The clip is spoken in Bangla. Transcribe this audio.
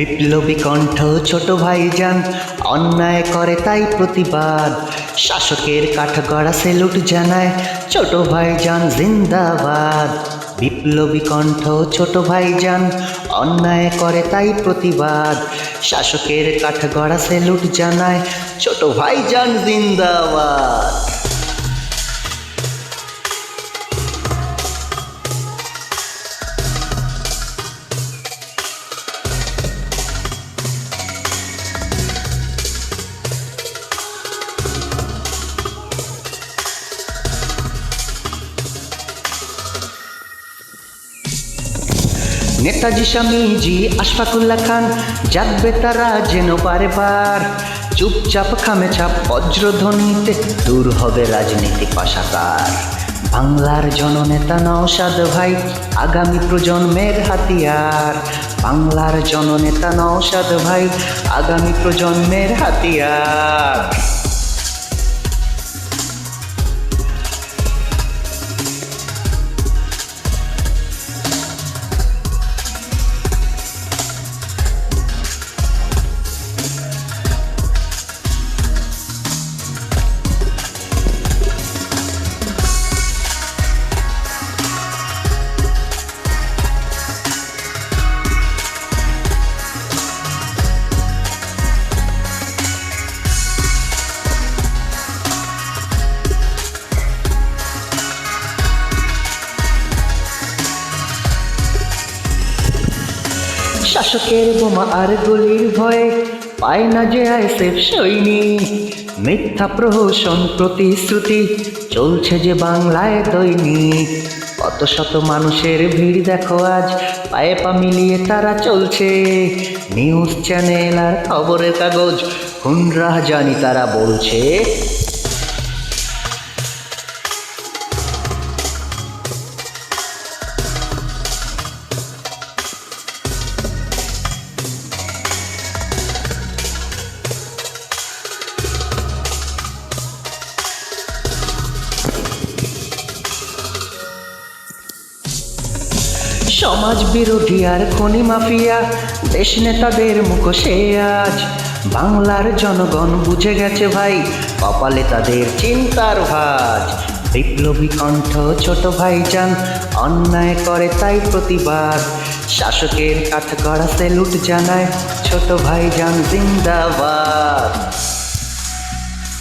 বিপ্লবী কণ্ঠ ছোট ভাই যান অন্যায় করে তাই প্রতিবাদ। শাসকের কাঠগড়া সেলুট জানায় ছোট ভাই যান জিন্দাবাদ। বিপ্লবী কণ্ঠ ছোট ভাই যান অন্যায় করে তাই প্রতিবাদ। শাসকের কাঠগড়া সেলুট জানায় ছোট ভাই যান জিন্দাবাদ। নেতাজি স্বামীজি, আশফাকুল্লাহ খান জাগবে তারা যেন বারে বার। চুপচাপ খামে চাপ বজ্রধ্বনিতে দূর হবে রাজনীতি পাশাকার বাংলার জননেতা নওশাদ ভাই, আগামী প্রজন্মের হাতিয়ার। বাংলার জননেতা নওশাদ ভাই, আগামী প্রজন্মের হাতিয়ার। শাসকের বোমা আর গুলির ভয়ে পায় না যে আইসেফ সৈনিক মিথ্যা প্রহসন প্রতিশ্রুতি চলছে যে বাংলায় দৈনিক। কত শত মানুষের ভিড় দেখো আজ, পায়ে পা মিলিয়ে তারা চলছে। নিউজ চ্যানেল আর খবরের কাগজ খুনরা জানি তারা বলছে। সমাজ বিরোধী আর খনি মাফিয়া, দেশ নেতাদের মুখোশে আজ। বাংলার জনগণ বুঝে গেছে ভাই, কপালে তাদের চিন্তার ভাজ। বিপ্লবী কণ্ঠ ছোট ভাই যান অন্যায় করে তাই প্রতিবাদ। শাসকের কাঠ করা সেলুট জানায় ছোট ভাই যান জিন্দাবাদ।